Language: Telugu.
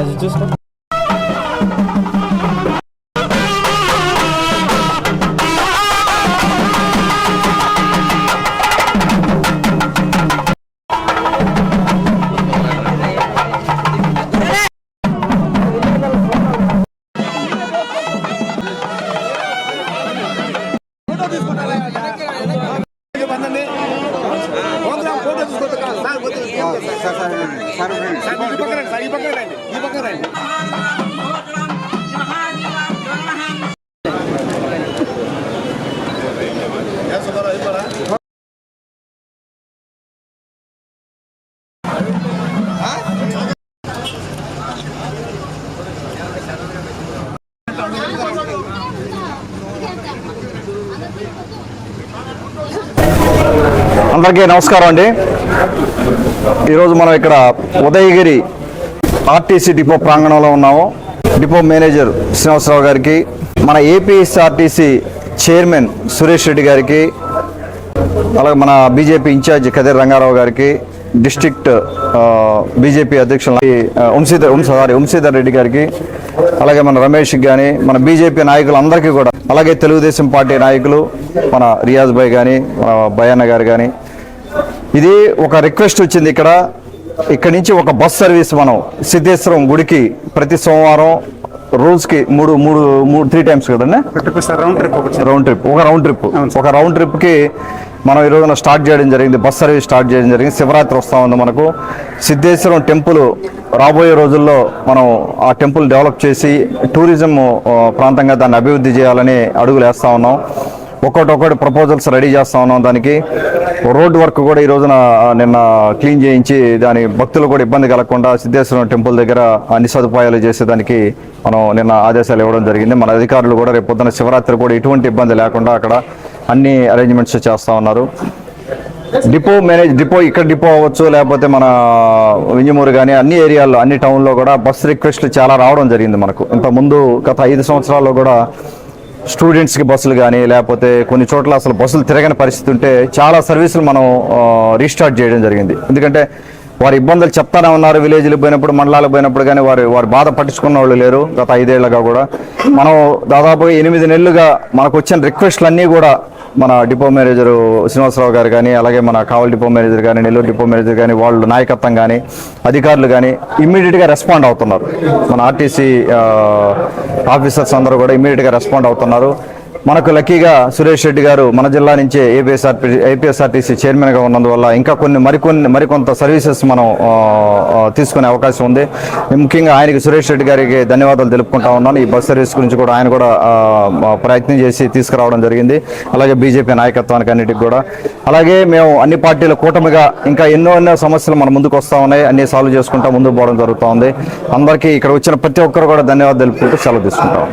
Mas o disco అది చూసుకో అందరికీ నమస్కారం అండి. ఈరోజు మనం ఇక్కడ ఉదయగిరి ఆర్టీసీ డిపో ప్రాంగణంలో ఉన్నాము. డిపో మేనేజర్ శ్రీనివాసరావు గారికి మన ఏపీఎస్ఆర్టీసీ చైర్మన్ సురేష్ రెడ్డి గారికి అలాగే మన బీజేపీ ఇన్ఛార్జ్ కదిర్ రంగారావు గారికి డిస్ట్రిక్ట్ బీజేపీ అధ్యక్షులు వంశీధర్ సారీ వంశీధర్ రెడ్డి గారికి అలాగే మన రమేష్ కానీ మన బీజేపీ నాయకులు అందరికీ కూడా అలాగే తెలుగుదేశం పార్టీ నాయకులు మన రియాజ్ భాయ్ కానీ మన భయన్న గారు కానీ ఇది ఒక రిక్వెస్ట్ వచ్చింది ఇక్కడ. ఇక్కడ నుంచి ఒక బస్ సర్వీస్ మనం సిద్ధేశ్వరం గుడికి ప్రతి సోమవారం రోజుకి మూడు మూడు మూడు త్రీ టైమ్స్ కదండి? రౌండ్ ట్రిప్ రౌండ్ ట్రిప్ ఒక రౌండ్ ట్రిప్ ఒక రౌండ్ ట్రిప్కి మనం ఈ రోజున స్టార్ట్ చేయడం జరిగింది. బస్ సర్వీస్ స్టార్ట్ చేయడం జరిగింది. శివరాత్రి వస్తా ఉంది మనకు. సిద్ధేశ్వరం టెంపుల్ రాబోయే రోజుల్లో మనం ఆ టెంపుల్ డెవలప్ చేసి టూరిజం ప్రాంతంగా దాన్ని అభివృద్ధి చేయాలని అడుగులు వేస్తా ఉన్నాం. ఒక్కొక్కటి ప్రపోజల్స్ రెడీ చేస్తా ఉన్నాం దానికి. రోడ్డు వర్క్ కూడా ఈ రోజున నిన్న క్లీన్ చేయించి దాని భక్తులు కూడా ఇబ్బంది కలగకుండా సిద్ధేశ్వరం టెంపుల్ దగ్గర అన్ని సదుపాయాలు చేసేదానికి మనం నిన్న ఆదేశాలు ఇవ్వడం జరిగింది. మన అధికారులు కూడా రేపు పొద్దున శివరాత్రి కూడా ఎటువంటి ఇబ్బంది లేకుండా అక్కడ అన్ని అరేంజ్మెంట్స్ చేస్తా ఉన్నారు. డిపో మేనేజ్ డిపో ఇక్కడ డిపో అవ్వచ్చు లేకపోతే మన వింజమూరు కానీ అన్ని ఏరియాల్లో అన్ని టౌన్లో కూడా బస్ రిక్వెస్ట్లు చాలా రావడం జరిగింది మనకు. ఇంత ముందు గత ఐదు సంవత్సరాల్లో కూడా స్టూడెంట్స్కి బస్సులు కానీ లేకపోతే కొన్ని చోట్ల అసలు బస్సులు తిరగని పరిస్థితి ఉంటే చాలా సర్వీసులు మనం రీస్టార్ట్ చేయడం జరిగింది. ఎందుకంటే వారి ఇబ్బందులు చెప్తానే ఉన్నారు విలేజ్లకు పోయినప్పుడు మండలాలకు పోయినప్పుడు కానీ వారి వారి బాధ పట్టించుకున్న వాళ్ళు లేరు గత ఐదేళ్ళుగా కూడా. మనం దాదాపుగా ఎనిమిది నెలలుగా మనకు వచ్చిన రిక్వెస్ట్లు అన్నీ కూడా మన డిపో మేనేజరు శ్రీనివాసరావు గారు కానీ అలాగే మన కావల్ డిపో మేనేజర్ కానీ నెల్లూరు డిపో మేనేజర్ కానీ వాళ్ళు నాయకత్వం కానీ అధికారులు కానీ ఇమ్మీడియట్గా రెస్పాండ్ అవుతున్నారు. మన ఆర్టీసీ ఆఫీసర్స్ అందరూ కూడా ఇమ్మీడియట్గా రెస్పాండ్ అవుతున్నారు. మనకు లక్కీగా సురేష్ రెడ్డి గారు మన జిల్లా నుంచే ఏపీఎస్ఆర్పి ఏపీఎస్ఆర్టీసీ చైర్మన్గా ఉన్నందువల్ల ఇంకా కొన్ని మరికొన్ని మరికొంత సర్వీసెస్ మనం తీసుకునే అవకాశం ఉంది. ముఖ్యంగా ఆయనకి సురేష్ రెడ్డి గారికి ధన్యవాదాలు తెలుపుకుంటా ఉన్నాను. ఈ బస్ సర్వీస్ గురించి కూడా ఆయన కూడా ప్రయత్నం చేసి తీసుకురావడం జరిగింది. అలాగే బీజేపీ నాయకత్వానికి అన్నిటికి కూడా. అలాగే మేము అన్ని పార్టీల కూటమిగా ఇంకా ఎన్నో ఎన్నో సమస్యలు మన ముందుకు వస్తూ ఉన్నాయి. అన్ని సాల్వ్ చేసుకుంటా ముందుకు పోవడం జరుగుతూ ఉంది. అందరికీ ఇక్కడ వచ్చిన ప్రతి ఒక్కరు కూడా ధన్యవాదాలు తెలుపుకుంటూ సెలవు తీసుకుంటాం